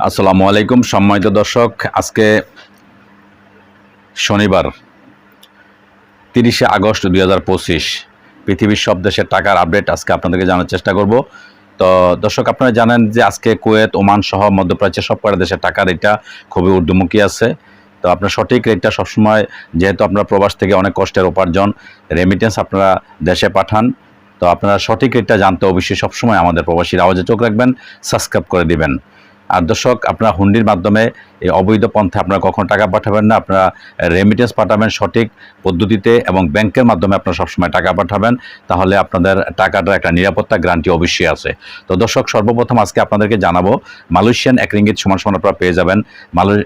আসসালামু আলাইকুম, সম্মানিত দর্শক। আজকে শনিবার, তিরিশে আগস্ট দুই হাজার পঁচিশ। পৃথিবীর সব দেশের টাকার আপডেট আজকে আপনাদেরকে জানার চেষ্টা করব। তো দর্শক, আপনারা জানেন যে আজকে কুয়েত, ওমান সহ মধ্যপ্রাচ্যের সব কটা দেশের টাকা রেটটা খুবই ঊর্ধ্বমুখী আছে। তো আপনার সঠিক রেটটা সবসময়, যেহেতু আপনারা প্রবাস থেকে অনেক কষ্টের উপার্জন রেমিটেন্স আপনারা দেশে পাঠান। তো আপনারা সঠিক রেটটা জানতে অবশ্যই সবসময় আমাদের প্রবাসীর আওয়াজে চোখ রাখবেন সাবস্ক্রাইব করে দিবেন। আর দর্শক, আপনারা হুন্ডির মাধ্যমে এই অবৈধ পন্থে আপনারা কখনো টাকা পাঠাবেন না। আপনারা রেমিটেন্স পাঠাবেন সঠিক পদ্ধতিতে এবং ব্যাংকের মাধ্যমে আপনারা সবসময় টাকা পাঠাবেন। তাহলে আপনাদের টাকাটার একটা নিরাপত্তা গ্যারান্টি অবশ্যই আছে। তো দর্শক, সর্বপ্রথম আজকে আপনাদেরকে জানাব, মালয়েশিয়ান এক রিঙ্গিত সমান সমান আপনারা পেয়ে যাবেন। মালয়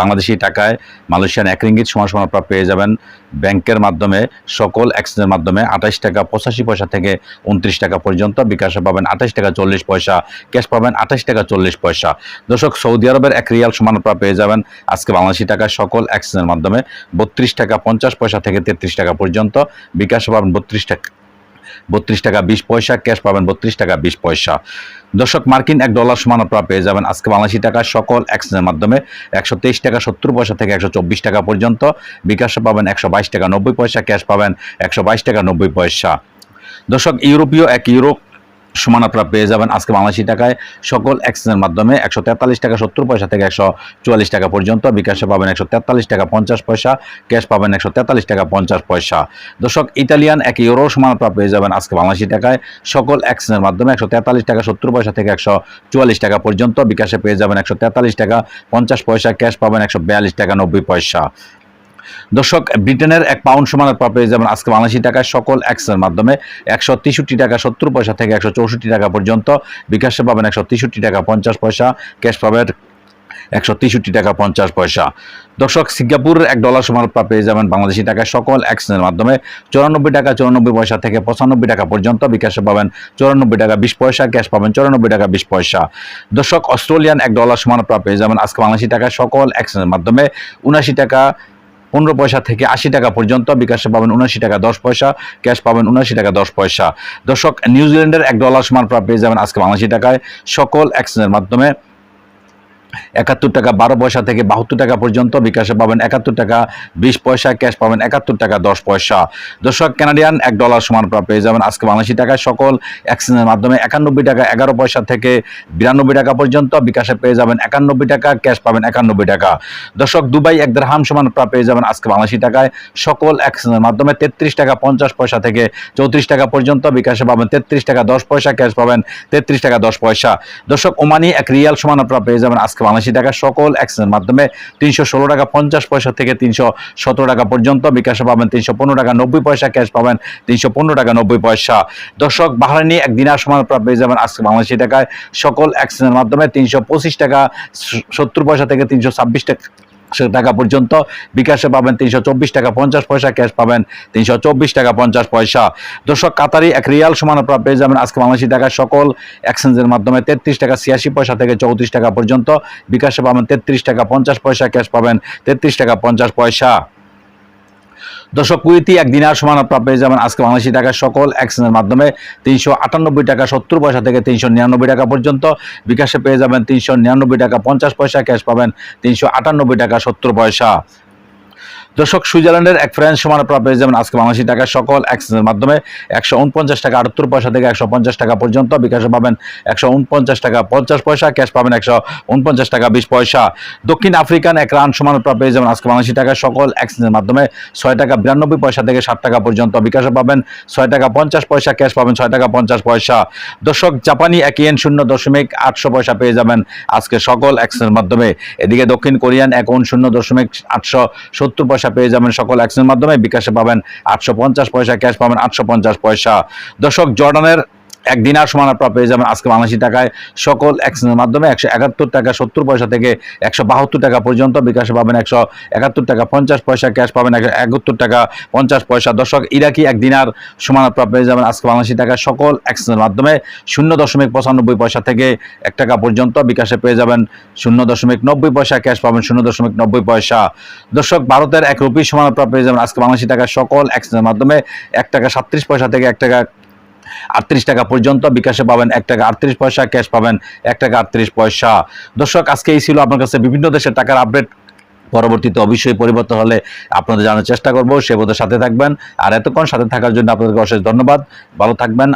বাংলাদেশি টাকায় মালয়েশিয়ান এক রিঙ্গিত সমান সমান আপনারা পেয়ে যাবেন। ব্যাংকের মাধ্যমে, সকল এক্সচেঞ্জের মাধ্যমে আঠাশ টাকা পঁচাশি পয়সা থেকে উনত্রিশ টাকা পর্যন্ত। বিকাশে পাবেন আঠাশ টাকা চল্লিশ পয়সা, ক্যাশ পাবেন আঠাশ টাকা চল্লিশ পয়সা। দর্শক, সৌদি আরবের এক রিয়াল সমান আপনারা পেয়ে যাবেন আজকে বাংলাদেশি টাকায় সকল এক্সচেঞ্জের মাধ্যমে। বত্রিশ টাকা পঞ্চাশ পয়সা থেকে তেত্রিশ টাকা পর্যন্ত। বিকাশ পাবেন বত্রিশ টাকা বত্রিশ টাকা বিশ পয়সা, ক্যাশ পাবেন বত্রিশ টাকা বিশ পয়সা। দর্শক, মার্কিন এক ডলার সমান আপনারা পেয়ে যাবেন আজকে বাংলাদেশি টাকা সকল এক্সচেঞ্জের মাধ্যমে। একশো তেইশ টাকা সত্তর পয়সা থেকে একশো চব্বিশ টাকা পর্যন্ত। বিকাশে পাবেন একশো বাইশ টাকা নব্বই পয়সা, ক্যাশ পাবেন একশো বাইশ টাকা নব্বই পয়সা। দর্শক, ইউরোপীয় এক ইউরো সমান আপনারা পেয়ে যাবেন আজকে বাংলাদেশি টাকায় সকল এক্সচেঞ্জের মাধ্যমে একশো তেতাল্লিশ টাকা সত্তর পয়সা থেকে একশো চুয়াল্লিশ টাকা পর্যন্ত। বিকাশে পাবেন একশো তেতাল্লিশ টাকা পঞ্চাশ পয়সা, ক্যাশ পাবেন একশো তেতাল্লিশ টাকা পঞ্চাশ পয়সা। দর্শক ইতালিয়ান এক ইউরো সমান আপনারা পেয়ে যাবেন আজকে বাংলাদেশি টাকায় সকল এক্সচেঞ্জের মাধ্যমে একশো তেতাল্লিশ টাকা সত্তর পয়সা থেকে একশো চুয়াল্লিশ টাকা পর্যন্ত। বিকাশে পেয়ে যাবেন একশো তেতাল্লিশ টাকা পঞ্চাশ পয়সা, ক্যাশ পাবেন একশো বিয়াল্লিশ টাকা নব্বই পয়সা। দর্শক, ব্রিটেনের এক পাউন্ড সমান পেয়ে যাবেন আজকে বাংলাদেশি টাকায় সকল এক্সের মাধ্যমে একশো তেষট্টি টাকা সত্তর পয়সা থেকে একশো চৌষট্টি টাকা পর্যন্ত। বিকাশে পাবেন একশো তেষট্টি টাকা পঞ্চাশ পয়সা, ক্যাশ পাবেন একশো তেষট্টি টাকা পঞ্চাশ পয়সা। দর্শক, সিঙ্গাপুরের এক ডলার আপনারা পেয়ে যাবেন বাংলাদেশি টাকায় সকল এক্সচেঞ্জের মাধ্যমে। চৌরানব্বই টাকা, চৌরানব্বই পয়সা থেকে পঁচানব্বই টাকা পর্যন্ত। বিকাশে পাবেন চৌরানব্বই টাকা বিশ পয়সা, ক্যাশ পাবেন চৌরানব্বই টাকা বিশ পয়সা। দর্শক, অস্ট্রেলিয়ান এক ডলার সমান আপনারা পেয়ে যাবেন আজকে বাংলাদেশি টাকায় সকল এক্সচেঞ্জের মাধ্যমে। উনাশি টাকা পনেরো পয়সা থেকে আশি টাকা পর্যন্ত, বিকাশে পাবেন উনাশি টাকা দশ পয়সা, ক্যাশ পাবেন উনাশি টাকা দশ পয়সা। দর্শক, নিউজিল্যান্ডের এক ডলার সমান প্রায় পেয়ে যাবেন আজকে বাংলাদেশি টাকায়। সকল এক্সচেঞ্জের মাধ্যমে একাত্তর টাকা বারো পয়সা থেকে বাহাত্তর টাকা পর্যন্ত বিকাশে পাবেন একাত্তর টাকা বিশ পয়সা, ক্যাশ পাবেন একাত্তর টাকা দশ পয়সা। দর্শক কানাডিয়ান এক ডলার সমান পেয়ে যাবেন আজকে বাংলাদেশি টাকায় সকল এক্সচেঞ্জের মাধ্যমে একানব্বই টাকা এগারো পয়সা থেকে বিরানব্বই টাকা পর্যন্ত বিকাশে পেয়ে যাবেন একানব্বই টাকা, ক্যাশ পাবেন একানব্বই টাকা। দর্শক, দুবাই এক দেড়হাম সমান পেয়ে যাবেন আজকে বাংলাদেশি টাকায় সকল এক্সচেঞ্জের মাধ্যমে তেত্রিশ টাকা পঞ্চাশ পয়সা থেকে চৌত্রিশ টাকা পর্যন্ত বিকাশে পাবেন তেত্রিশ টাকা দশ পয়সা, ক্যাশ পাবেন তেত্রিশ টাকা দশ পয়সা। দর্শক, ওমানি এক রিয়াল সমান পেয়ে যাবেন আজকে বাংলাদেশি টাকা সকল এক্সচেঞ্জের মাধ্যমে তিনশো ষোলো টাকা পঞ্চাশ পয়সা থেকে তিনশো সতেরো টাকা পর্যন্ত। বিকাশে পাবেন তিনশো পনেরো টাকা নব্বই পয়সা, ক্যাশ পাবেন তিনশো পনেরো টাকা নব্বই পয়সা। দর্শক বাহারানি এক দিনার সমান পেয়ে যাবেন আজকে বাংলাদেশি টাকায় সকল এক্সচেঞ্জের মাধ্যমে তিনশো পঁচিশ টাকা সত্তর পয়সা থেকে তিনশো ছাব্বিশ টাকা টাকা পর্যন্ত। বিকাশে পাবেন তিনশো চব্বিশ টাকা পঞ্চাশ পয়সা, ক্যাশ পাবেন তিনশো চব্বিশ টাকা পঞ্চাশ পয়সা। দর্শক, কাতারি এক রিয়াল সমান আপনারা পেয়ে যাবেন আজকে বাংলাদেশি টাকা সকল এক্সচেঞ্জের মাধ্যমে তেত্রিশ টাকা ছিয়াশি পয়সা থেকে চৌত্রিশ টাকা পর্যন্ত। বিকাশে পাবেন তেত্রিশ টাকা পঞ্চাশ পয়সা, ক্যাশ পাবেন তেত্রিশ টাকা পঞ্চাশ পয়সা। দর্শক কুড়িটি এক দিনার সমান আপনার পেয়ে যাবেন আজকে বাংলাদেশি টাকায় সকল এক্সচেঞ্জের মাধ্যমে তিনশো আটানব্বই টাকা, সত্তর পয়সা থেকে তিনশো নিরানব্বই টাকা পর্যন্ত। বিকাশে পেয়ে যাবেন তিনশো নিরানব্বই টাকা, পঞ্চাশ পয়সা, ক্যাশ পাবেন তিনশো আটানব্বই টাকা, সত্তর পয়সা। দর্শক, সুইজারল্যান্ডের এক ফ্রেন্স সমান আপনারা পেয়ে যাবেন আজকে বাংলাদেশি টাকা সকল এক্সচেঞ্জের মাধ্যমে একশো উনপঞ্চাশ টাকা আটাত্তর পয়সা থেকে একশো পঞ্চাশ টাকা পর্যন্ত বিকাশে পাবেন একশো উনপঞ্চাশ টাকা পঞ্চাশ পয়সা ক্যাশ পাবেন একশো উনপঞ্চাশ টাকা বিশ পয়সা। দক্ষিণ আফ্রিকান এক রান সমান আপনারা পেয়ে যাবেন আজকে বাংলাদেশি টাকা সকল এক্সচেঞ্জের মাধ্যমে ছয় টাকা বিরানব্বই পয়সা থেকে ষাট টাকা পর্যন্ত বিকাশে পাবেন ছয় টাকা পঞ্চাশ পয়সা ক্যাশ পাবেন ছয় টাকা পঞ্চাশ পয়সা। দর্শক, জাপানি এক ইয়েন শূন্য দশমিক আটশো পয়সা পেয়ে যাবেন আজকে সকল এক্সচেঞ্জের মাধ্যমে। এদিকে দক্ষিণ কোরিয়ান এক শূন্য দশমিক আটশো সত্তর পয়সা পেয়ে যাবেন সকল অ্যাকশনের মাধ্যমে। বিকাশে পাবেন আটশো পঞ্চাশ পয়সা ক্যাশ পাবেন আটশো পঞ্চাশ পয়সা। দর্শক, জর্ডানের এক দিনার সমান আপনারা পেয়ে যাবেন আজকে বাংলাদেশি টাকায় সকল এক্সচেঞ্জের মাধ্যমে একশো একাত্তর টাকা, সত্তর পয়সা থেকে একশো বাহাত্তর টাকা পর্যন্ত বিকাশে পাবেন একশো একাত্তর টাকা, পঞ্চাশ পয়সা ক্যাশ পাবেন, একশো একাত্তর টাকা, পঞ্চাশ পয়সা। দর্শক ইরাকি এক দিনার সমান আপনারা পেয়ে যাবেন আজকে বাংলাদেশি টাকায় সকল এক্সচেঞ্জের মাধ্যমে শূন্য দশমিক পঁচানব্বই পয়সা থেকে এক টাকা পর্যন্ত বিকাশে পেয়ে যাবেন শূন্য দশমিক নব্বই পয়সা ক্যাশ পাবেন, শূন্য দশমিক নব্বই পয়সা। দর্শক, ভারতের এক রুপি সমান আপনারা পেয়ে যাবেন আজকে বাংলাদেশি টাকায় সকল এক্সচেঞ্জের মাধ্যমে এক টাকা সাত্রিশ পয়সা থেকে এক টাকা আটত্রিশ টাকা পর্যন্ত। বিকাশে পাবেন এক টাকা আটত্রিশ পয়সা, ক্যাশ পাবেন এক টাকা আটত্রিশ পয়সা। দর্শক, আজকে এই ছিল আপনার কাছে বিভিন্ন দেশের টাকার আপডেট। পরবর্তীতে অবশ্যই পরিবর্তন হলে আপনাদের জানার চেষ্টা করব। সে বোধের সাথে থাকবেন। আর এতক্ষণ সাথে থাকার জন্য আপনাদেরকে অশেষ ধন্যবাদ। ভালো থাকবেন।